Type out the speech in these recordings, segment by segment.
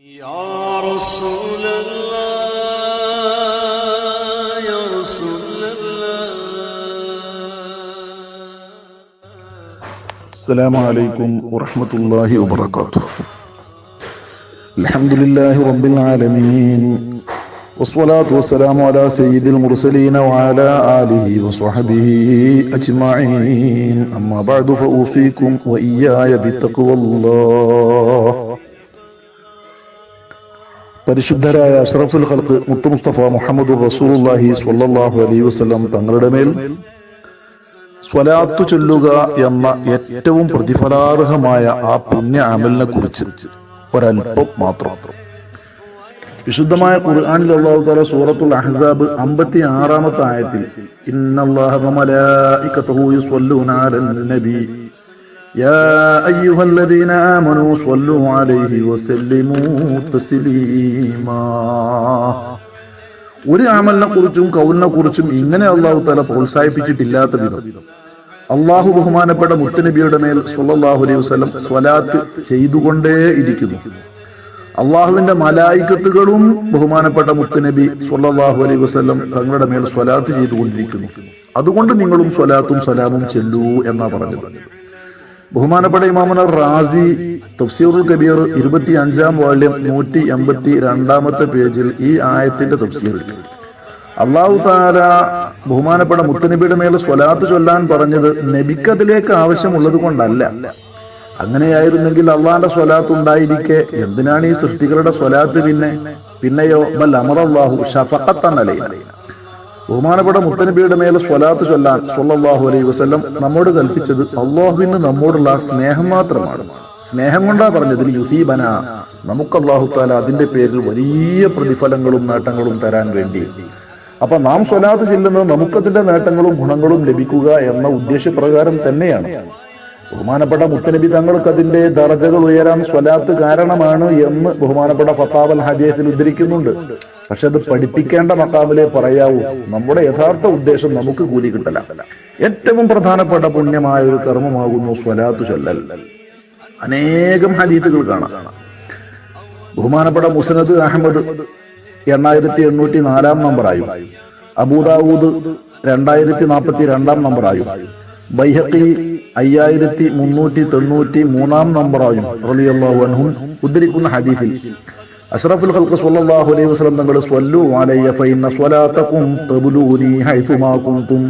يا رسول الله يا رسول الله. السلام عليكم ورحمة الله وبركاته. الحمد لله رب العالمين والصلاة والسلام على سيد المرسلين وعلى آله وصحبه أجمعين. أما بعد فأوصيكم وإياي بتقوى الله. പരിശുദ്ധരായ അഷ്റഫുൽ ഖൽക്ക് മുത്തു മുസ്തഫ മുഹമ്മദ് റസൂലുള്ളാഹി സ്വല്ലല്ലാഹു അലൈഹി വസല്ലം തങ്ങളുടെ മേൽ സ്വലാത്തു ചൊല്ലുക എന്ന ഏറ്റവും പ്രതിഫലാർഹമായ ആ പുണ്യ അമലിനെ കുറിച്ച് ഒരല്പം മാത്രം. വിശുദ്ധമായ ഖുർആനിൽ അല്ലാഹു തആല സൂറത്തുൽ അഹ്സാബ് 56 ആമത്തെ ആയത്തിൽ ഇന്നല്ലാഹ വമലായികതഹു യുസ്വല്ലൂന അലൻ നബി യാ الذين آمنوا صلوا عليه وسلموا تسليما. ഒരു അമലിനെ കുറിച്ചും കൗലിനെ കുറിച്ചും ഇങ്ങനെ അള്ളാഹു തല പ്രോത്സാഹിപ്പിച്ചിട്ടില്ലാത്ത വിധം അള്ളാഹു ബഹുമാനപ്പെട്ട മുത്തനബിയുടെ മേൽ സ്വല്ലല്ലാഹു അലൈഹി വസല്ലം സ്വലാത്ത് ചെയ്തുകൊണ്ടേ ഇരിക്കുന്നു. അള്ളാഹുവിന്റെ മലായിക്കത്തുകളും ബഹുമാനപ്പെട്ട മുത്തനബി സുല്ലാഹു അലൈഹി വസ്ലം തങ്ങളുടെ മേൽ സ്വലാത്ത് ചെയ്തുകൊണ്ടിരിക്കുന്നു. അതുകൊണ്ട് നിങ്ങളും സ്വലാത്തും സലാമും ചെല്ലൂ എന്നാ പറഞ്ഞത്. ബഹുമാനപ്പെട്ട ഇമാമുന റാസി തഫ്സീറുൽ കബീർ ഇരുപത്തി അഞ്ചാം വാള്യം നൂറ്റി എൺപത്തി രണ്ടാമത്തെ പേജിൽ ഈ ആയത്തിന്റെ തഫ്സീർ. അള്ളാഹു താല ബഹുമാനപ്പെട്ട മുത്തനബിയുടെ മേൽ സ്വലാത്ത് ചൊല്ലാൻ പറഞ്ഞത് നബിക്കതിലേക്ക് ആവശ്യമുള്ളത് കൊണ്ടല്ല. അങ്ങനെയായിരുന്നെങ്കിൽ അള്ളാന്റെ സ്വലാത്ത് ഉണ്ടായിരിക്കെ എന്തിനാണ് ഈ സൃഷ്ടികളുടെ സ്വലാത്ത് പിന്നെ? പിന്നെയോ ബൽ അമർ അള്ളാഹു ഷഫഖത്തന്നലൈന ബഹുമാനപ്പെട്ട മുത്തനബിയുടെ മേൽ സ്വലാത്ത് ചൊല്ലാൻ സൊല്ലാഹു അലൈഹി വസല്ലം നമ്മോട് കൽപ്പിച്ചത് അള്ളാഹുവിന് നമ്മോടുള്ള സ്നേഹം മാത്രമാണ്. സ്നേഹം കൊണ്ടാ പറഞ്ഞതിൽ യുഹീബന നമുക്ക് അള്ളാഹു താല അതിന്റെ പേരിൽ വലിയ പ്രതിഫലങ്ങളും നേട്ടങ്ങളും തരാൻ വേണ്ടി. അപ്പൊ നാം സ്വലാത്ത് ചെല്ലുന്നത് നമുക്കതിന്റെ നേട്ടങ്ങളും ഗുണങ്ങളും ലഭിക്കുക എന്ന ഉദ്ദേശപ്രകാരം തന്നെയാണ്. ബഹുമാനപ്പെട്ട മുത്തനബി തങ്ങൾക്ക് അതിന്റെ ദർജകൾ ഉയരാൻ സ്വലാത്ത് കാരണമാണ് എന്ന് ബഹുമാനപ്പെട്ട ഫത്താബൽ ഹദീസിൽ ഉദ്ധരിക്കുന്നുണ്ട്. പക്ഷെ അത് പഠിപ്പിക്കേണ്ട മക്കാമിലെ പറയാവൂ. നമ്മുടെ യഥാർത്ഥ ഉദ്ദേശം നമുക്ക് കൂലി കിട്ടല. ഏറ്റവും പ്രധാനപ്പെട്ട പുണ്യമായ ഒരു കർമ്മമാകുന്നു സ്വലാത്തു ചൊല്ലൽ. അനേകം ഹരീത്തുകൾ കാണാം. ബഹുമാനപ്പെട്ട മുസനദ് അഹമ്മദ് എണ്ണായിരത്തി എണ്ണൂറ്റി നാലാം നമ്പറായും അബൂദാവൂദ് രണ്ടായിരത്തി നാൽപ്പത്തി രണ്ടാം നമ്പറായും ബൈഹക്കി അയ്യായിരത്തി മുന്നൂറ്റി തൊണ്ണൂറ്റി മൂന്നാം നമ്പറായും ഉദ്ധരിക്കുന്ന ഹദീസിൽ അഷ്റഫുൽ ഖൽഖ് സ്വല്ലല്ലാഹു അലൈഹി വസല്ലം തങ്ങൾ സ്വല്ലു അലയ്യ ഫഇന്ന സ്വലാത്തകും തബ്ലൂനി ഹൈതുമാ കുൻതും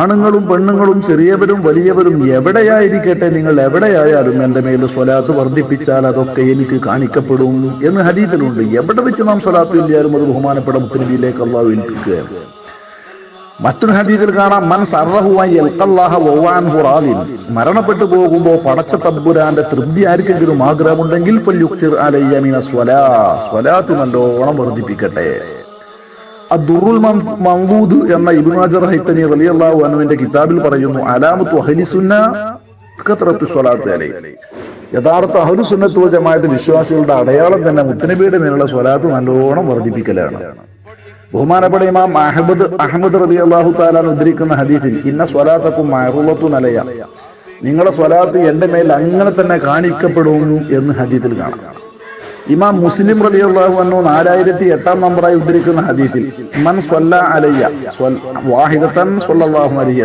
ആണുങ്ങളും പെണ്ണുങ്ങളും ചെറിയവരും വലിയവരും എവിടെയായിരിക്കട്ടെ നിങ്ങൾ എവിടെയായാലും എന്റെ മേൽ സ്വലാത്ത് വർദ്ധിപ്പിച്ചാൽ അതൊക്കെ എനിക്ക് കാണിക്കപ്പെടും എന്ന് ഹദീത്തിലുണ്ട് എവിടെ വെച്ച് നാം സ്വലാത്ത് ഇല്ലാലും അത് ബഹുമാനപ്പെട്ട മുത്തനബിയിലേക്ക് അള്ളാഹു ഏൽപ്പിക്കുകയാണ്. മറ്റൊരു ഹദീസിൽ കാണാം മൻ റാദിൻ. മരണപ്പെട്ടു പോകുമ്പോൾ പടച്ച തമ്പുരാന്റെ തൃപ്തി ആർക്കെങ്കിലും ആഗ്രഹമുണ്ടെങ്കിൽ സ്വലാത്ത് നല്ലോണം വർദ്ധിപ്പിക്കട്ടെ. അദ്ദുറുൽ മം- മംദൂദ് എന്ന ഇബ്നുഅജർ ഹൈത്തമി റളിയല്ലാഹു അൻഹുവിന്റെ കിതാബിൽ പറയുന്നു അലാമത്തു അഹ്ലി സുന്ന കത്റത്തു സ്വലാത്ത് അലൈഹി യഥാർത്ഥ അഹലു സുന്നത്ത് ജമായത്ത് വിശ്വാസികളുടെ അടയാളം തന്നെ മുത്തനബിയുടെ മേലുള്ള സ്വലാത്ത് നല്ലോണം വർദ്ധിപ്പിക്കലാണ്. ബഹുമാനപ്പെട്ട ഇമാം അഹമ്മദ് അഹമ്മദ് റതി അള്ളാഹു താലാൻ ഉദ്ധരിക്കുന്ന ഹദീസിൽ ഇന്ന സ്വലാത്തക്കും മഹുളത്തും നലയ നിങ്ങളുടെ സ്വലാത്ത് എന്റെ മേൽ അങ്ങനെ തന്നെ കാണിക്കപ്പെടുന്നു എന്ന് ഹദീസിൽ കാണാം. ഇമാം മുസ്ലിം റലി അള്ളാഹു അന്നു നാലായിരത്തി എട്ടാം നമ്പറായി ഉദ്ധരിക്കുന്ന ഹദീസിൽ മൻ സ്വല്ല അലയ്യ വാഹിദത്തൻ സ്വല്ലാഹു അലൈഹി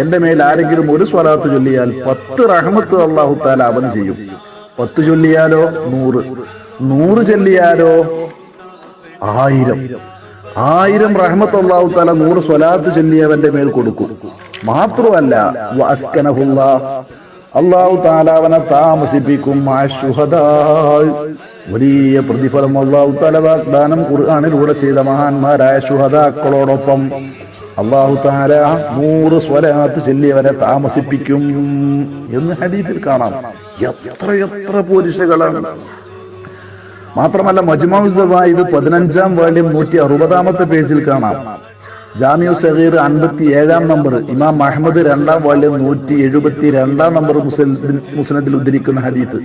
എന്റെ മേൽ ആരെങ്കിലും ഒരു സ്വലാത്ത് ചൊല്ലിയാൽ പത്ത് റഹ്മത്ത് അള്ളാഹു താല അവന് ചെയ്യും. പത്ത് ചൊല്ലിയാലോ? നൂറ്. നൂറ് ചൊല്ലിയാലോ? ആയിരം. ആയിരം റഹ്മത്ത് അള്ളാഹു താല നൂറ് സ്വലാത്ത് ചൊല്ലിയവന്റെ മേൽ കൊടുക്കും മാത്രമല്ല. അള്ളാഹു താലാവനെ താമസിപ്പിക്കും. വലിയ പ്രതിഫലം അള്ളാഹു താല വാഗ്ദാനം ഖുർആാനിലൂടെ ചെയ്ത മഹാന്മാരായ ശുഹദാക്കളോടൊപ്പം അള്ളാഹു താല നൂറ് സ്വലാത്ത് ചൊല്ലിയവരെ താമസിപ്പിക്കും എന്ന് ഹരീതിൽ കാണാം എത്ര എത്ര പോരിശകളാണ് മാത്രമല്ല മജ്മുസവായത് പതിനഞ്ചാം വാല്യം നൂറ്റി അറുപതാമത്തെ പേജിൽ കാണാം. ജാമിയു സഹീർ അൻപത്തി ഏഴാം നമ്പർ ഇമാം അഹമ്മദ് രണ്ടാം വാല്യം നൂറ്റി എഴുപത്തി രണ്ടാം നമ്പർ മുസ്ലിം മുസ്ലിത്തിൽ ഉദ്ധരിക്കുന്ന ഹദീത്ത്.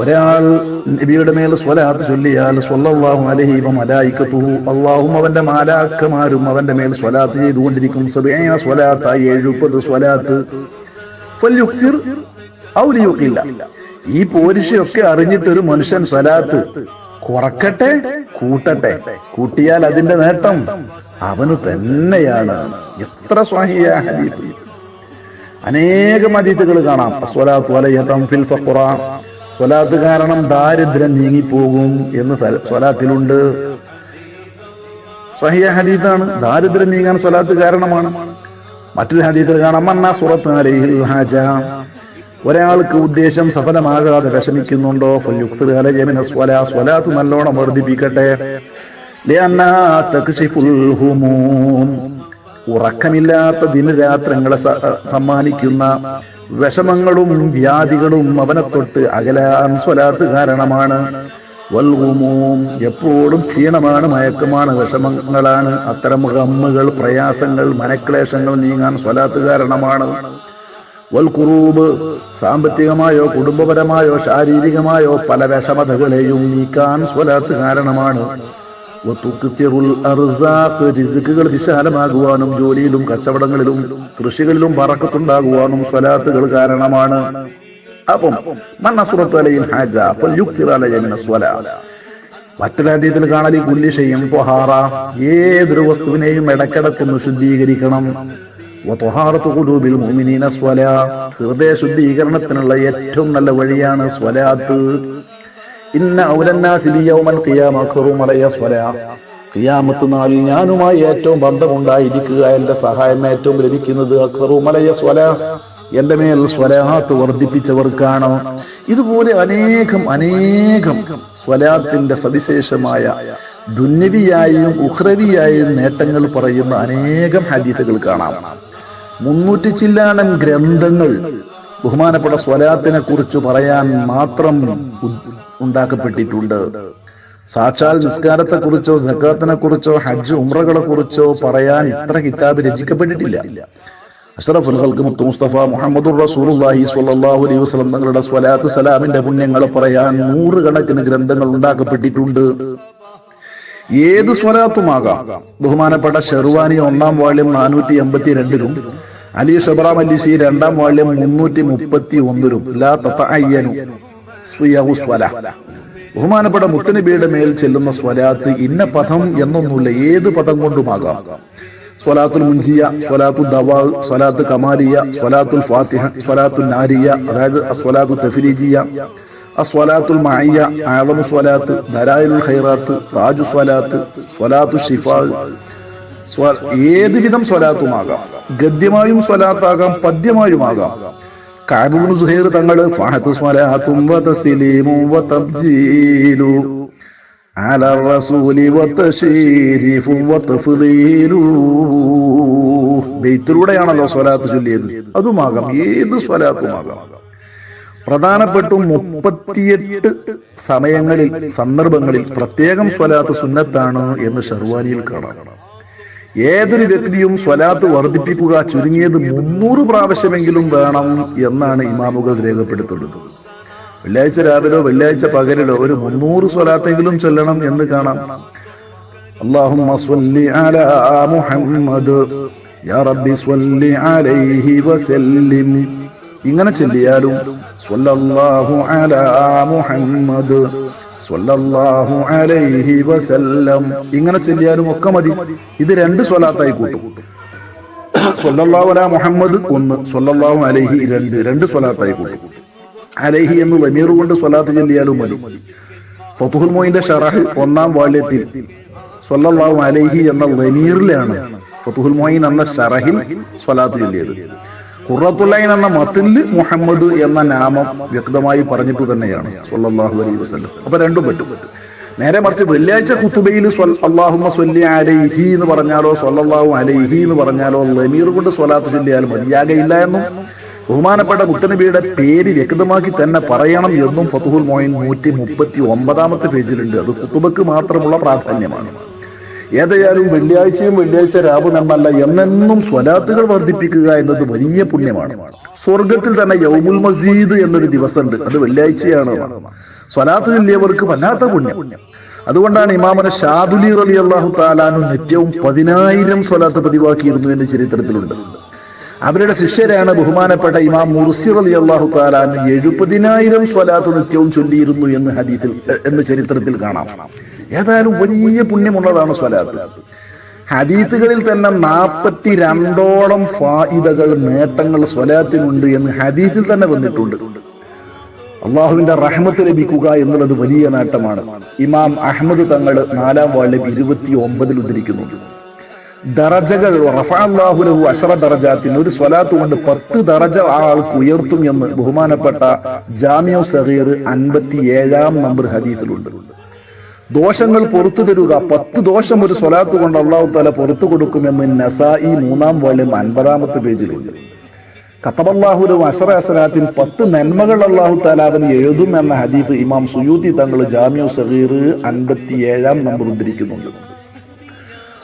ഒരാൾ നബിയുടെ മേൽ സ്വലാത്ത് ചൊല്ലിയാൽ സ്വല്ലാഹു അലൈഹി അലായിക്കത്തു അള്ളാഹും അവന്റെ മാലാക്കമാരും അവന്റെ മേൽ സ്വലാത്ത് ചെയ്തുകൊണ്ടിരിക്കും. സബീന സ്വലാത്തായി എഴുപത് സ്വലാത്ത്. ഫല്യുക്സിർ ഔ ലിയുഖില്ല ഈ പോരിശയൊക്കെ അറിഞ്ഞിട്ട് ഒരു മനുഷ്യൻ സ്വലാത്ത് കുറക്കട്ടെ കൂട്ടട്ടെ കൂട്ടിയാൽ അതിന്റെ നേട്ടം അവന് തന്നെയാണ്. എത്ര സ്വാഹിയ ഹദീസ്. അനേകം ഹദീസുകൾ കാണാം. ഫിൽ ഫഖറ സ്വലാത്ത് കാരണം ദാരിദ്ര്യം നീങ്ങിപ്പോകും എന്ന് സ്വലാത്തിലുണ്ട്. സഹിയ ഹദീത്താണ് ദാരിദ്ര്യം നീങ്ങാൻ സ്വലാത്ത് കാരണമാണ്. മറ്റൊരു ഹദീത്തിൽ കാണാം. മന്നാ സുറത്ത് ഒരാൾക്ക് ഉദ്ദേശം സഫലമാകാതെ വിഷമിക്കുന്നുണ്ടോ? സ്വലാത്ത് നല്ലോണം വർദ്ധിപ്പിക്കട്ടെ. ഉറക്കമില്ലാത്ത ദിനരാത്രങ്ങളെ സമ്മാനിക്കുന്ന വിഷമങ്ങളും വ്യാധികളും അവനെ തൊട്ട് അകലാൻ സ്വലാത്ത് കാരണമാണ്. വൽഗുമൂം എപ്പോഴും ക്ഷീണമാണ് മയക്കമാണ് വിഷമങ്ങളാണ്. അത്തരം ഗമ്മുകൾ പ്രയാസങ്ങൾ മനക്ലേശങ്ങൾ നീങ്ങാൻ സ്വലാത്ത് കാരണമാണ്. വൽകുറൂബ് സാമ്പത്തികമായോ കുടുംബപരമായോ ശാരീരികമായോ പല വിഷമതകളെയും നീക്കാൻ സ്വലാത്ത് കാരണമാണ്. റിസുക്കുകൾ വിശാലമാകുവാനും ജോലിയിലും കച്ചവടങ്ങളിലും കൃഷികളിലും പറക്കത്തുണ്ടാകുവാനും സ്വലാത്തുകൾ കാരണമാണ്. അപ്പം മണ്ണസുറത്തലയിൽ ഹാജ മറ്റൊരാദ്യത്തിൽ കാണൽ ഈ കുല്ലിഷയും ത്വഹാറ ഏതൊരു വസ്തുവിനെയും ഇടക്കിടക്കൊന്ന് ശുദ്ധീകരിക്കണം. ഹൃദയ ശുദ്ധീകരണത്തിനുള്ള ഏറ്റവും നല്ല വഴിയാണ് സ്വലാത്ത്. ഇന്ന ഖിയാമത്ത് നാളിൽ ഞാനുമായി ഏറ്റവും ബന്ധമുണ്ടായിരിക്കുക എന്റെ സഹായം ഏറ്റവും ലഭിക്കുന്നത് സ്വല സ്വലാ. എന്റെ മേൽ സ്വലാത്ത് വർദ്ധിപ്പിച്ചവർക്കാണ്. ഇതുപോലെ അനേകം അനേകം സ്വലാത്തിന്റെ സവിശേഷമായ ദുന്യവിയായും ഉഹ്രവിയായും നേട്ടങ്ങൾ പറയുന്ന അനേകം ഹദീത്തുകൾ കാണാം. മുന്നൂറ്റി ചില്ലാനം ഗ്രന്ഥങ്ങൾ ബഹുമാനപ്പെട്ട സ്വലാത്തിനെ കുറിച്ച് പറയാൻ മാത്രം ഉണ്ടാക്കപ്പെട്ടിട്ടുണ്ട്. സാക്ഷാൽ നിസ്കാരത്തെ കുറിച്ചോ സക്കാത്തിനെ കുറിച്ചോ ഹജ്ജ് ഉമ്രകളെ കുറിച്ചോ പറയാൻ ഇത്ര കിതാബ് രചിക്കപ്പെട്ടിട്ടില്ല. അഷ്റഫുൽ ഖൽക്ക് മുത്തു മുസ്തഫ മുഹമ്മദുർ റസൂലുള്ളാഹി സ്വല്ലല്ലാഹു അലൈഹി വസല്ലം തങ്ങളുടെ സ്വലാത്ത് സലാമിന്റെ പുണ്യങ്ങൾ പറയാൻ നൂറുകണക്കിന് ഗ്രന്ഥങ്ങൾ ഉണ്ടാക്കപ്പെട്ടിട്ടുണ്ട്. ഏത് സ്വലാത്തുമാകാം? ബഹുമാനപ്പെട്ട ഷെർവാനി ഒന്നാം വാള്യം നാനൂറ്റി എൺപത്തി രണ്ടിലും അലി ഷബറാം അലിസി രണ്ടാം വാള്യം മുന്നൂറ്റി മുപ്പത്തി ഒന്നിലും ബഹുമാനപ്പെട്ട മുത്തനബിയുടെ മേൽ ചെല്ലുന്ന സ്വലാത്ത് ഇന്ന പദം എന്നൊന്നുമില്ല ഏത് പദം കൊണ്ടുമാകാം? സ്വലാത്തുൽ മുൻജിയ സ്വലാത്തുൽ ദവാ സ്വലാത്ത് കമാലിയ സ്വലാത്തുൽ ഫാത്തിഹ സ്വലാത്തുൽ നാരിയ അതായത് അസ്വലാത്തു തഫ്രീജിയ അസ്വലാത്തുൽ മഅയ്യ ആദമു സ്വലാത്ത് ദലായിലുൽ ഖൈറാത്ത് താജു സ്വലാത്ത് സ്വലാത്തു ഷിഫാ സ്വ- ഏത് വിധം സ്വലാത്തുമാകാം ഗദ്യമായും സ്വലാത്താകാം പദ്യമായുമാകാം കാബുബിന് സുഹൈർ തങ്ങള് ഫഹത്ത് സ്വലാത്തും വതസ്ലീമും വതബ്ജീലു على الرسول والتشريف والتفضيل ബെയ്ത്തിലൂടെയാണല്ലോ സ്വലാത്ത് ചൊല്ലിയത് അതുമാകാം ഏത് സ്വലാത്തുമാകാം പ്രധാനപ്പെട്ടും മുപ്പത്തിയെട്ട് സമയങ്ങളിൽ സന്ദർഭങ്ങളിൽ പ്രത്യേകം സ്വലാത്ത് സുന്നത്താണ് എന്ന് ഷർവാനിയിൽ കാണാം ഏതൊരു വ്യക്തിയും സ്വലാത്ത് വർദ്ധിപ്പിക്കുക ചുരുങ്ങിയത് മുന്നൂറ് പ്രാവശ്യമെങ്കിലും വേണം എന്നാണ് ഇമാമുകൾ രേഖപ്പെടുത്തുന്നത് വെള്ളിയാഴ്ച രാവിലോ വെള്ളിയാഴ്ച പകലിലോ ഒരു മുന്നൂറ് സ്വലാത്തെങ്കിലും ചൊല്ലണം എന്ന് കാണാം اللهم صل على محمد يا ربي صل عليه وسلم ഇങ്ങനെ ചൊല്ലിയാലും സ്വല്ലല്ലാഹു അലാ മുഹമ്മദ് അലൈഹി വസല്ലം. ഇങ്ങനെ ചൊല്ലിയാലും ഒക്കെ മതി. ഇത് രണ്ട് സ്വലാത്തായി കൂട്ടും. സ്വല്ലല്ലാഹു മുഹമ്മദ് ഒന്ന് സ്വല്ലല്ലാഹു അലൈഹി രണ്ട് രണ്ട് സ്വലാത്തായി കൂട്ടും. അലൈഹി എന്ന് ലമീർ കൊണ്ട് സ്വലാത്ത് ചൊല്ലിയാലും മതി. ഫതുഹുൽ മോയിന്റെ ഷറഹ് ഒന്നാം വാല്യത്തിൽ സ്വല്ലല്ലാഹു അലൈഹി എന്ന ലമീറിലാണ് ഫതുഹുൽ മോയിൻ എന്ന ഷറഹിൽ സ്വലാത്ത് ചൊല്ലിയത്. ഖുറത്തുല്ലൈൻ എന്ന മത്തിൽ മുഹമ്മദ് എന്ന നാമം വ്യക്തമായി പറഞ്ഞിട്ട് തന്നെയാണ്. സ്വല്ലല്ലാഹു അലൈഹി വസ്ലം അപ്പൊ രണ്ടും പറ്റും. നേരെ മറിച്ച് വെള്ളിയാഴ്ച കുത്തുബയിൽ അള്ളാഹുമ സ്വല്ലി അലൈഹി എന്ന് പറഞ്ഞാലോ സൊല്ലാഹു അലൈഹി എന്ന് പറഞ്ഞാലോ ലമീർ കൊണ്ട് സ്വലാത്ത് ചൊല്ലിയാൽ മതിയാകയില്ല എന്നും. ബഹുമാനപ്പെട്ട മുത്തനബിയുടെ പേര് വ്യക്തമാക്കി തന്നെ പറയണം എന്നും ഫതുഹുൽ മോയിൻ നൂറ്റി മുപ്പത്തി ഒമ്പതാമത്തെ പേജിലുണ്ട്. അത് കുത്തുബക്ക് മാത്രമുള്ള പ്രാധാന്യമാണ്. ഏതായാലും വെള്ളിയാഴ്ചയും വെള്ളിയാഴ്ച രാവും എന്നല്ല എന്നെന്നും സ്വലാത്തുകൾ വർദ്ധിപ്പിക്കുക എന്നത് വലിയ പുണ്യമാണ്. സ്വർഗത്തിൽ തന്നെ യൗമുൽ മസീദ് എന്നൊരു ദിവസമുണ്ട്. അത് വെള്ളിയാഴ്ചയാണ്. സ്വലാത്ത് ചൊല്ലിയവർക്ക് വല്ലാത്ത പുണ്യം. അതുകൊണ്ടാണ് ഇമാമന ഷാദുലി റലി അള്ളാഹു താലാനു നിത്യവും പതിനായിരം സ്വലാത്ത് പതിവാക്കിയിരുന്നു എന്ന് ചരിത്രത്തിലുണ്ട്. അവരുടെ ശിഷ്യരാണ് ബഹുമാനപ്പെട്ട ഇമാം മുർസി റലി അള്ളാഹു താലാനു എഴുപതിനായിരം സ്വലാത്ത് നിത്യവും ചൊല്ലിയിരുന്നു എന്ന് ഹദീത്തിൽ എന്ന് ചരിത്രത്തിൽ കാണാം. ഏതായാലും വലിയ പുണ്യമുള്ളതാണ് സ്വലാത്ത്. ഹദീത്തുകളിൽ തന്നെ നാൽപ്പത്തി രണ്ടോളം ഫായിദകൾ നേട്ടങ്ങൾ സ്വലാത്തിനുണ്ട് എന്ന് ഹദീത്തിൽ തന്നെ വന്നിട്ടുണ്ട്. അള്ളാഹുവിന്റെ റഹ്മത്ത് ലഭിക്കുക എന്നുള്ളത് വലിയ നേട്ടമാണ്. ഇമാം അഹമ്മദ് തങ്ങൾ നാലാം വാളിൽ ഇരുപത്തി ഒമ്പതിൽ ഉദ്ധരിക്കുന്നുണ്ട് ദറജകൾ റഫാഹുലഹു അഷറ ദറജാത്തിന് ഒരു സ്വലാത്ത് കൊണ്ട് പത്ത് ദറജ ആ ആൾക്ക് ഉയർത്തും എന്ന് ബഹുമാനപ്പെട്ട ജാമിയോ സഹീർ അൻപത്തി ഏഴാം നമ്പർ ഹദീസിലുണ്ട്. ദോഷങ്ങൾ പുറത്തു തരുക. പത്ത് ദോഷം ഒരു സ്വലാത്ത് കൊണ്ട് അള്ളാഹു താല പുറത്തു കൊടുക്കുമെന്ന് നസായി മൂന്നാം വാള്യം അൻപതാമത്തെ പേജിലുണ്ട്. കത്തബല്ലാഹുലു അഷറ അസലാത്തിൻ പത്ത് നന്മകൾ അള്ളാഹു താലാവിന് എഴുതും എന്ന ഹദീത്ത് ഇമാം സുയൂദി തങ്ങൾ ജാമ്യു സഹീർ അൻപത്തി ഏഴാം നമ്പർ ഉദ്ധരിക്കുന്നുണ്ട്.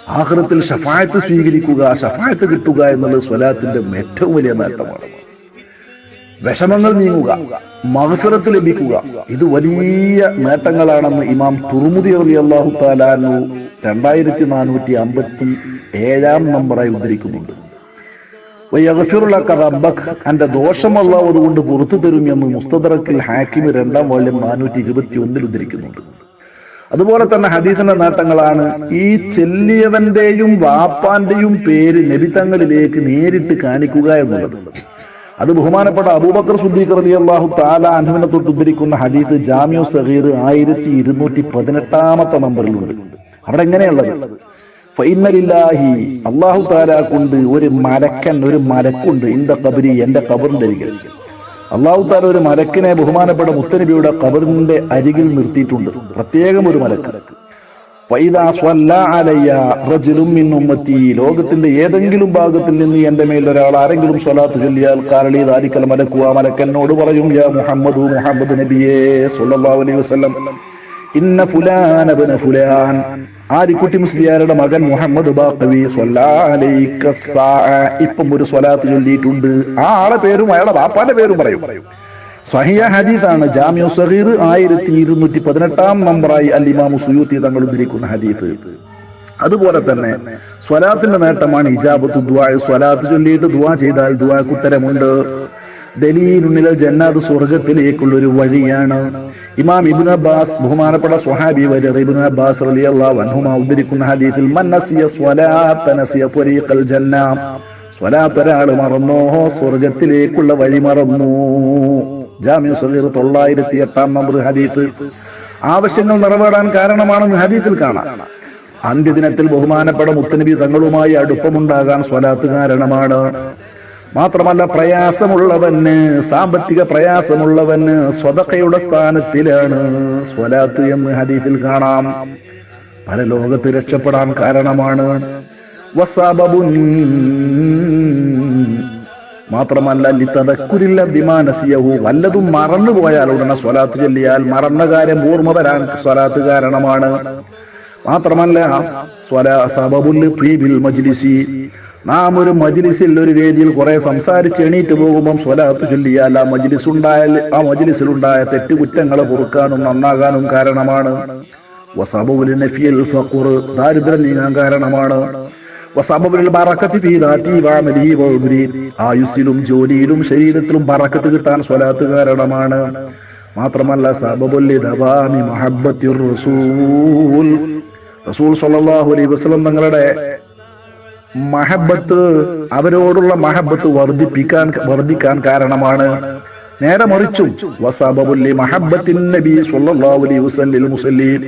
ആഹ്റത്തിൽ ഷഫായത്ത് സ്വീകരിക്കുക ഷഫായത്ത് കിട്ടുക എന്നുള്ളത് സ്വലാത്തിന്റെ ഏറ്റവും വലിയ നേട്ടമാണ്. വിഷമങ്ങൾ നീങ്ങുക മഹഫിറത്ത് ലഭിക്കുക. ഇത് വലിയ നേട്ടങ്ങളാണെന്ന് ഇമാം തുറുമുദി അലി അള്ളാഹു താലാനു രണ്ടായിരത്തി നാനൂറ്റി അമ്പത്തി ഏഴാം നമ്പറായി ഉദ്ധരിക്കുന്നുണ്ട് അന്റെ ദോഷം അള്ളാഹു അതുകൊണ്ട് പുറത്തു തരും എന്ന് മുസ്തദറക്കിൽ ഹാക്കിമ് രണ്ടാം വാള്യം നാനൂറ്റി ഇരുപത്തി ഒന്നിൽ ഉദ്ധരിക്കുന്നുണ്ട്. അതുപോലെ തന്നെ ഹദീസിന്റെ നേട്ടങ്ങളാണ് ഈ ചെല്ലിയവന്റെയും വാപ്പാന്റെയും പേര് നബിത്തങ്ങളിലേക്ക് നേരിട്ട് കാണിക്കുക എന്നുള്ളത്. അത് ബഹുമാനപ്പെട്ട അബൂബക്കർ സുദ്ദീഖ് റലി അള്ളാഹു താല അനുവിനെ തൊട്ട് ഉദ്ധരിക്കുന്ന ഹദീസ് ജാമ്യു സഹീർ ആയിരത്തി ഇരുന്നൂറ്റി പതിനെട്ടാമത്തെ നമ്പറിലുണ്ട്. അവിടെ എങ്ങനെയുള്ളത്? ഫൈനലില്ലാഹി അള്ളാഹു കൊണ്ട് ഒരു മലക്കൻ ഒരു മലക്കുണ്ട് ഇന്ത കബരി എന്റെ കബറിന്റെ അരികിൽ. അള്ളാഹു താല ഒരു മലക്കിനെ ബഹുമാനപ്പെട്ട മുത്തനബിയുടെ കബറിന്റെ അരികിൽ നിർത്തിയിട്ടുണ്ട്. പ്രത്യേകം ഒരു മലക്ക്. ലോകത്തിന്റെ ഏതെങ്കിലും ഭാഗത്തിൽ നിന്ന് എന്റെ മേൽ ഒരാൾ ആരെങ്കിലും സ്വലാത്ത് ചൊല്ലിയാൽ കാലളി ദാരിക്കൽ മലക്കുക മലക്കന്നോട് പറയും യാ മുഹമ്മദ് മുഹമ്മദ് നബിയേ സല്ലല്ലാഹു അലൈഹി വസല്ലം. ഇന്ന ഫുലാൻ അബ്ന ഫുലാൻ. ആദിക്കുട്ടി മുസ്ലിയാരുടെ മകൻ മുഹമ്മദ് ബാഖവി ഇപ്പം ഒരു സ്വലാത്ത് ചൊല്ലിയിട്ടുണ്ട്. ആ ആളെ പേരും അയാളെ ബാപ്പാന്റെ പേരും പറയും. സഹിയ ഹദീത്താണ് ജാമ്യു സഹീർ ആയിരത്തി ഇരുന്നൂറ്റി പതിനെട്ടാം നമ്പറായി അൽ സുയൂത്തി തങ്ങൾ ഉദ്ധരിക്കുന്ന ഹദീത്ത് അതുപോലെ തന്നെ സ്വലാത്തിന്റെ നേട്ടമാണ് ഇജാബത്ത് ദുആ. സ്വലാത്ത് ചൊല്ലിയിട്ട് ദുവാ ചെയ്താൽ ദുവാക്ക് ഉത്തരമുണ്ട്. ദലീലുണ്ണിൽ ജന്നാദ് സ്വർഗത്തിലേക്കുള്ള ഒരു വഴിയാണ്. ഇമാം ഇബ്നു അബ്ബാസ് ബഹുമാനപ്പെട്ട സ്വഹാബി വരെ ഇബ്നു അബ്ബാസ് റളിയല്ലാഹു അൻഹുമ ഉദ്ധരിക്കുന്ന ഹദീത്തിൽ മന്നസിയ നസിയ സ്വലാത്ത നസിയ ത്വരീഖൽ ജന്ന. സ്വലാത്ത് ഒരാൾ മറന്നോ സ്വർഗത്തിലേക്കുള്ള വഴി മറന്നു. ജാമ്യ സഹീർ തൊള്ളായിരത്തി എട്ടാം നമ്പർ ഹദീത്ത്. ആവശ്യങ്ങൾ നിറവേറാൻ കാരണമാണെന്ന് ഹദീത്തിൽ കാണാം. അന്ത്യദിനത്തിൽ ബഹുമാനപ്പെട്ട മുത്തനബി തങ്ങളുമായി അടുപ്പമുണ്ടാകാൻ സ്വലാത്ത് കാരണമാണ്. മാത്രമല്ല പ്രയാസമുള്ളവന് സാമ്പത്തിക പ്രയാസമുള്ളവന് സ്വതക്കയുടെ സ്ഥാനത്തിലാണ് സ്വലാത്ത് എന്ന് ഹദീത്തിൽ കാണാം. പല ലോകത്ത് രക്ഷപ്പെടാൻ കാരണമാണ്. വസാബബുൻ മാത്രമല്ല ലിത്തതക്കുരില്ല ബിമാനസിയഹു. വല്ലതും മറന്നു പോയാൽ ഉടനെ സ്വലാത്ത് ചൊല്ലിയാൽ മറന്ന കാര്യം ഓർമ്മ വരാൻ സ്വലാത്ത് കാരണമാണ്. മാത്രമല്ല സ്വലാ സബബുൽ ത്വീബിൽ മജ്ലിസി. നാം ഒരു മജ്ലിസിൽ ഒരു വേദിയിൽ കുറെ സംസാരിച്ച് എണീറ്റ് പോകുമ്പം സ്വലാത്ത് ചൊല്ലിയാൽ ആ മജ്ലിസ് ഉണ്ടായ ആ മജ്ലിസിൽ മജ്ലിസിലുണ്ടായ തെറ്റുകുറ്റങ്ങളെ പൊറുക്കാനും നന്നാകാനും കാരണമാണ്. വസബുൽ നഫിയൽ ഫഖുർ ദാരിദ്ര്യം നീങ്ങാൻ കാരണമാണ്. ആയുസ്സിലും ജോലിയിലും ശരീരത്തിലും ബറക്കത്ത് കിട്ടാൻ സ്വലാത്ത് കാരണമാണ്. മാത്രമല്ല റസൂൽ. റസൂൽ സല്ലല്ലാഹു അലൈഹി വസല്ലം തങ്ങളുടെ മഹബത്ത് അവരോടുള്ള മഹബത്ത് വർദ്ധിപ്പിക്കാൻ വർദ്ധിക്കാൻ കാരണമാണ്. നേരെ മറിച്ചും വസബബുല്ലി മഹബത്തിൻ നബി സല്ലല്ലാഹു അലൈഹി വസല്ലം മുസല്ലീൻ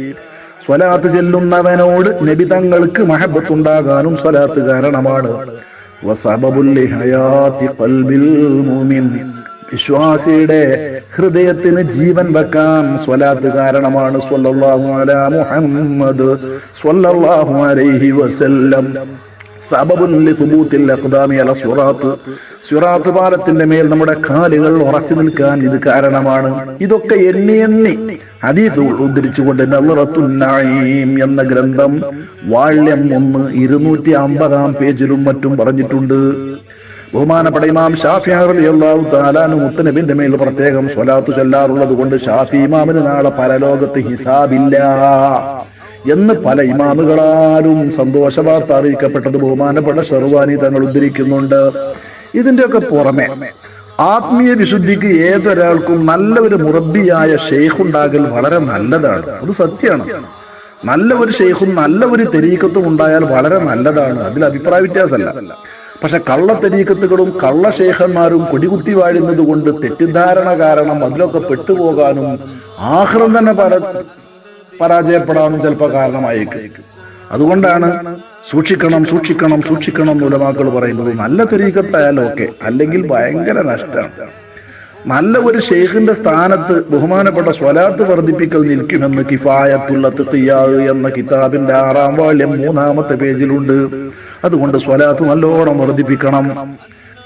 സ്വലാത്ത് ചെല്ലുന്നവനോട് നബി തങ്ങൾക്ക് മഹബത്തുണ്ടാകാനും സ്വലാത്ത് കാരണമാണ്. വിശ്വാസിയുടെ ഹൃദയത്തിന് ജീവൻ വെക്കാൻ സ്വലാത്ത് കാരണമാണ്. മുഹമ്മദ് സ്വല്ലല്ലാഹു അലൈഹി വസല്ലം. സബബുൻ സിറാത്ത്. പാലത്തിന്റെ മേൽ നമ്മുടെ കാലുകൾ ഉറച്ചു നിൽക്കാൻ ഇത് കാരണമാണ്. ഇതൊക്കെ എണ്ണി എണ്ണി ഹദീസ് ഉദ്ധരിച്ചുകൊണ്ട് നളറത്തുൻ നഈം എന്ന ഗ്രന്ഥം വാള്യം ഒന്ന് ഇരുന്നൂറ്റി അമ്പതാം പേജിലും മറ്റും പറഞ്ഞിട്ടുണ്ട്. ബഹുമാനപ്പെട്ട ഇമാം ഷാഫി റളിയല്ലാഹു തആലാനു മുത്തനബിന്റെ മേൽ പ്രത്യേകം സ്വലാത്ത് ചൊല്ലാറുള്ളത് കൊണ്ട് ഷാഫി ഇമാമിന് നാളെ പരലോകത്ത് ഹിസാബില്ല. എന്ന് പല ഇമാമുകളാലും സന്തോഷ വാർത്ത അറിയിക്കപ്പെട്ടത് ബഹുമാനപ്പെട്ട ഷെർവാനി തങ്ങൾ ഉദ്ധരിക്കുന്നുണ്ട്. ഇതിന്റെയൊക്കെ പുറമെ ആത്മീയ വിശുദ്ധിക്ക് ഏതൊരാൾക്കും നല്ല ഒരു മുറബിയായ ഷെയ്ഖ് ഉണ്ടാകൽ വളരെ നല്ലതാണ്. അത് സത്യമാണ്. നല്ല ഒരു ഷെയ്ഖും നല്ല ഒരു തെരീക്കത്തും ഉണ്ടായാൽ വളരെ നല്ലതാണ്. അതിൽ അഭിപ്രായ വ്യത്യാസമല്ല. പക്ഷെ കള്ള തെരീക്കത്തുകളും കള്ള ഷെയ്ഖന്മാരും കൊടികുത്തി വാഴുന്നത് കൊണ്ട് തെറ്റിദ്ധാരണ കാരണം അതിലൊക്കെ പെട്ടുപോകാനും ആഹ്റം തന്നെ പര പരാജയപ്പെടാനും ചിലപ്പോൾ കാരണമായേക്കും. അതുകൊണ്ടാണ് സൂക്ഷിക്കണം സൂക്ഷിക്കണം സൂക്ഷിക്കണം മൂലമാക്കൾ പറയുന്നത് നല്ല തെരീക്കത്തായാലും ഒക്കെ അല്ലെങ്കിൽ ഭയങ്കര നഷ്ടമാണ് നല്ല ഒരു ഷെയ്ഖിന്റെ സ്ഥാനത്ത് ബഹുമാനപ്പെട്ട സ്വലാത്ത് വർദ്ധിപ്പിക്കൽ നിൽക്കുമെന്ന് കിഫായത്തുള്ള തിയാവ് എന്ന കിതാബിന്റെ ആറാം വാള്യം മൂന്നാമത്തെ പേജിലുണ്ട്. അതുകൊണ്ട് സ്വലാത്ത് നല്ലോണം വർദ്ധിപ്പിക്കണം.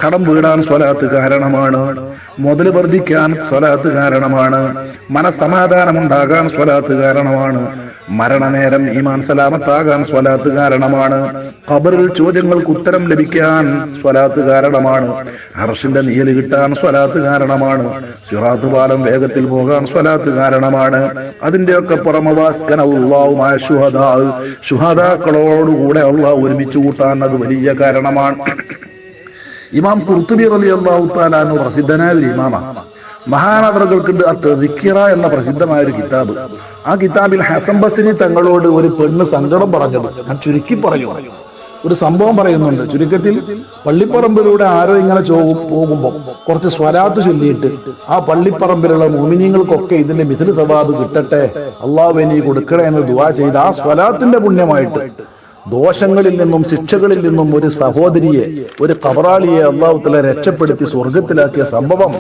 കടം വീടാൻ സ്വലാത്ത് കാരണമാണ്. മുതൽ വർദ്ധിക്കാൻ സ്വലാത്ത് കാരണമാണ്. മനസ്സമാധാനം ഉണ്ടാകാൻ സ്വലാത്ത് കാരണമാണ്. മരണനേരം ഈമാൻ സലാമത്താകാൻ സ്വലാത്ത് കാരണമാണ്. ഖബറിൽ ചോദ്യങ്ങൾക്ക് ഉത്തരം ലഭിക്കാൻ സ്വലാത്ത് കാരണമാണ്. അർഷിന്റെ നീൽ കിട്ടാൻ സ്വലാത്ത് കാരണമാണ്. സിറാത്ത് പാലം വേഗത്തിൽ പോകാൻ സ്വലാത്ത് കാരണമാണ്. അതിന്റെയൊക്കെ പുറമവാസ്കനവുമായ ശുഹദാ. ശുഹദാക്കളോടുകൂടെ അള്ളാഹ് ഒരുമിച്ച് കൂട്ടാൻ അത് വലിയ കാരണമാണ്. ഇമാം കുർത്തുബി റലി അള്ളാഹു താലാനു പ്രസിദ്ധനായ ഒരു ഇമാമാണ് മഹാനവറുകൾക്കുണ്ട് അത്തറിക്കിറ എന്ന പ്രസിദ്ധമായ ഒരു കിതാബ്. ആ കിതാബിൽ ഹസൻ ബസിനി തങ്ങളോട് ഒരു പെണ്ണ് സങ്കടം പറഞ്ഞത്. ഞാൻ ചുരുക്കി പറഞ്ഞു ഒരു സംഭവം പറയുന്നുണ്ട്. ചുരുക്കത്തിൽ പള്ളിപ്പറമ്പിലൂടെ ആരോ ഇങ്ങനെ ചോകും പോകുമ്പോൾ കുറച്ച് സ്വരാത്ത് ചൊല്ലിയിട്ട് ആ പള്ളിപ്പറമ്പിലുള്ള മോമിനിയങ്ങൾക്കൊക്കെ ഇതിന്റെ മിഥിൽ തവാബ് കിട്ടട്ടെ അള്ളാഹു എനിക്ക് കൊടുക്കണേ എന്ന് ദുവാ ചെയ്ത് ആ സ്വലാത്തിന്റെ പുണ്യമായിട്ട് ദോഷങ്ങളിൽ നിന്നും ശിക്ഷകളിൽ നിന്നും ഒരു സഹോദരിയെ ഒരു കബറാളിയെ അള്ളാഹു തല രക്ഷപ്പെടുത്തി സ്വർഗത്തിലാക്കിയ സംഭവം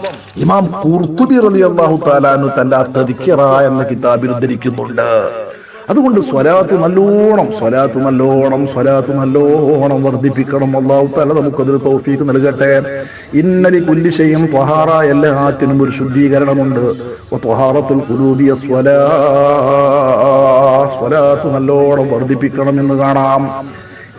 ഇമാം കുർത്തുബി റലി അള്ളാഹു താലാനു തന്റെ അത്തതിക്കറ എന്ന കിതാബിൽ ഉദ്ധരിക്കുന്നുണ്ട്. അതുകൊണ്ട് സ്വലാത്ത് നല്ലോണം സ്വലാത്ത് നല്ലോണം സ്വലാത്ത് നല്ലോണം വർദ്ധിപ്പിക്കണം. അള്ളാഹു തല നമുക്കതൊരു തോഫീക്ക് നൽകട്ടെ. ഇന്നലെ കുല്ലിശയും ത്വഹാറ എല്ലാത്തിനും ഒരു ശുദ്ധീകരണമുണ്ട്. ത്വഹാറത്തുൽ ഖുലൂബിയ സ്വലാ സ്വലാത്ത് നല്ലോണം വർദ്ധിപ്പിക്കണം എന്ന് കാണാം.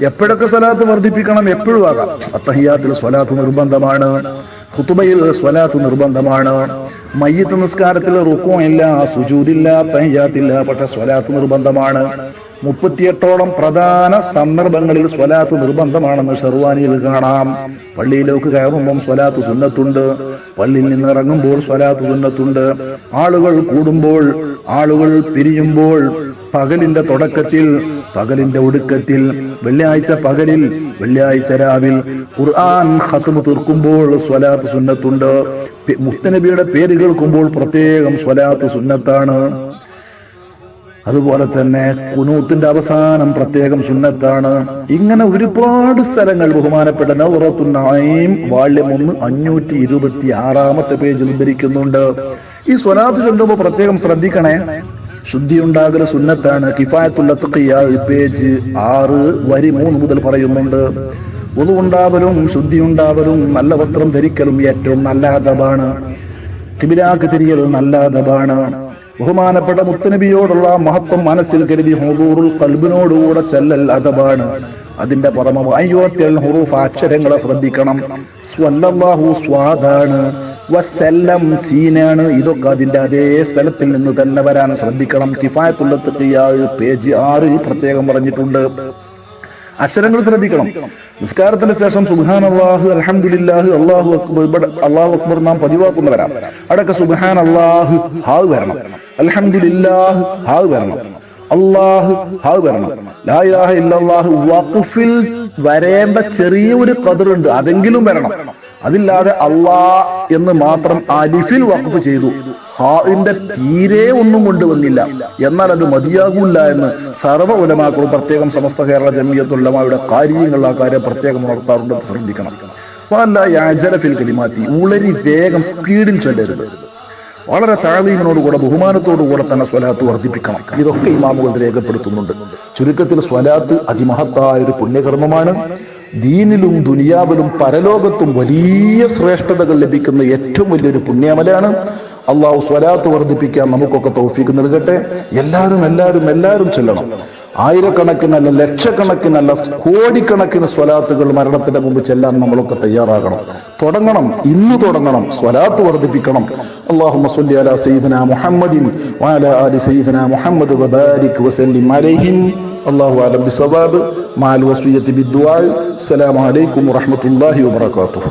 എപ്പോഴൊക്കെ സ്വലാത്ത് വർദ്ധിപ്പിക്കണം? എപ്പോഴും ആകാം. അത്തഹിയാത്തിൽ സ്വലാത്ത് നിർബന്ധമാണ്. ഹുത്തുബയിൽ സ്വലാത്ത് നിർബന്ധമാണ്. മയ്യത്ത് നിസ്കാരത്തിൽ റുക്കോ ഇല്ല സുജൂതില്ല തഹിയാത്തില്ല പക്ഷെ സ്വലാത്ത് നിർബന്ധമാണ്. മുപ്പത്തിയെട്ടോളം പ്രധാന സന്ദർഭങ്ങളിൽ സ്വലാത്ത് നിർബന്ധമാണെന്ന് ഷെർവാനിയിൽ കാണാം. പള്ളിയിലേക്ക് കയറുമ്പം സ്വലാത്ത് സുന്നത്തുണ്ട്. പള്ളിയിൽ നിന്ന് ഇറങ്ങുമ്പോൾ സ്വലാത്ത് സുന്നത്തുണ്ട്. ആളുകൾ കൂടുമ്പോൾ ആളുകൾ പിരിയുമ്പോൾ പകലിന്റെ തുടക്കത്തിൽ പകലിന്റെ ഒടുക്കത്തിൽ വെള്ളിയാഴ്ച പകലിൽ വെള്ളിയാഴ്ച രാവിൽ ഖുർആൻ ഖത്മു തീർക്കുമ്പോൾ സ്വലാത്ത് സുന്നത്തുണ്ട്. മുത്തനബിയുടെ പേര് കേൾക്കുമ്പോൾ പ്രത്യേകം സ്വലാത്ത് സുന്നത്താണ്. അതുപോലെ തന്നെ കുനൂത്തിന്റെ അവസാനം പ്രത്യേകം സുന്നത്താണ്. ഇങ്ങനെ ഒരുപാട് സ്ഥലങ്ങൾ ബഹുമാനപ്പെട്ട നൗറത്തുനായും വാള്യം ഒന്ന് അഞ്ഞൂറ്റി ഇരുപത്തി ആറാമത്തെ പേജിൽ ഉദ്ധരിക്കുന്നുണ്ട്. ഈ സ്വലാത്ത് ചൊല്ലുമ്പോൾ പ്രത്യേകം ശ്രദ്ധിക്കണേ. ശുദ്ധി ഉണ്ടാകൽ സുന്നത്താണ് കിഫായത്തുള്ള പേജ് ആറ് വരി മൂന്ന് മുതൽ പറയുന്നുണ്ട്. ഉണ്ടാവലും ശുദ്ധി ഉണ്ടാവലും നല്ല വസ്ത്രം ധരിക്കലും ഏറ്റവും നല്ല അതബാണ് കിബിലാക്ക് തിരിയൽ നല്ല അതബാണ് ബഹുമാനപ്പെട്ട മുത്തനബിയോടുള്ള മഹത്വം മനസ്സിൽ കരുതി ഹുദൂറുൽ കൽബിനോടുകൂടെ ചെല്ലൽ അതബാണ് അതിന്റെ പുറമെ അയ്യോത്യൽ ഹുറൂഫ് അക്ഷരങ്ങളെ ശ്രദ്ധിക്കണം. സ്വല്ലല്ലാഹു സ്വാദാണ്. വസല്ലം സീനാണ്. ഇതൊക്കെ അതിന്റെ അതേ സ്ഥലത്തിൽ നിന്ന് തന്നെ വരാൻ ശ്രദ്ധിക്കണം. കിഫായത്തുള്ളത്ത് പേജ് ആറിൽ പ്രത്യേകം പറഞ്ഞിട്ടുണ്ട്. അക്ഷരങ്ങൾ ശ്രദ്ധിക്കണം. നിസ്കാരത്തിന് ശേഷം സുബാൻ അള്ളാഹു അലഹമുല്ലാഹു അള്ളാഹു അക്ബർ അള്ളാഹു അക്ബർ നാം പതിവാക്കുന്നവരാം അടക്ക സുബാൻ അള്ളാഹു ഹാവ് വരണം. അലഹമുല്ലാഹു ഹാവ് വരണം. അള്ളാഹു ഹാവ് വരണം. ലാ ഇലാഹ ഇല്ലല്ലാഹു വഖഫിൽ വരേണ്ട ചെറിയ ഒരു ഉണ്ട് അതെങ്കിലും വരണം. അതില്ലാതെ അള്ളാ എന്ന് മാത്രം അലിഫിൽ വഖഫ് ചെയ്തു. ഹാഇന്റെ തീരെ ഒന്നും കൊണ്ടുവന്നില്ല. എന്നാൽ അത് മതിയാകൂല്ല എന്ന് സർവ ഉലമാക്കളും പ്രത്യേകം സമസ്ത കേരള ജമീയത്തുള്ളമാരുടെ കാര്യങ്ങൾ ആ കാര്യം പ്രത്യേകം ഉണർത്താറുണ്ട് ശ്രദ്ധിക്കണം. യാജലഫിൽ കലിമാറ്റി ഉളരി വേഗം സ്പീഡിൽ ചൊല്ലരുത്. വളരെ താഴീമിനോടുകൂടെ ബഹുമാനത്തോടുകൂടെ തന്നെ സ്വലാത്ത് വർദ്ധിപ്പിക്കണം. ഇതൊക്കെ ഇമാമുകൾ രേഖപ്പെടുത്തുന്നുണ്ട്. ചുരുക്കത്തിൽ സ്വലാത്ത് അതിമഹത്തായ ഒരു പുണ്യകർമ്മമാണ്. ദീനിലും ദുനിയാവിലും പരലോകത്തും വലിയ ശ്രേഷ്ഠതകൾ ലഭിക്കുന്ന ഏറ്റവും വലിയൊരു പുണ്യമലയാണ്. അള്ളാഹു സ്വലാത്ത് വർദ്ധിപ്പിക്കാൻ നമുക്കൊക്കെ തോഫിക്ക് നൽകട്ടെ. എല്ലാവരും എല്ലാവരും എല്ലാവരും ചെല്ലണം. ആയിരക്കണക്കിനല്ല ലക്ഷക്കണക്കിനല്ല കോടിക്കണക്കിന് സ്വലാത്തുകൾ മരണത്തിന്റെ മുമ്പ് ചെല്ലാൻ നമ്മളൊക്കെ തയ്യാറാകണം. തുടങ്ങണം ഇന്ന് തുടങ്ങണം സ്വലാത്ത് വർദ്ധിപ്പിക്കണം. അള്ളാഹുമ്മ സ്വല്ലി അലാ മുഹമ്മദിൻ വഅലാ ആലി മുഹമ്മദ് വബാരിക് വസല്ലിം അലൈഹിം الله أعلم بصواب مع الوصية بالدعاء. السلام عليكم ورحمة الله وبركاته.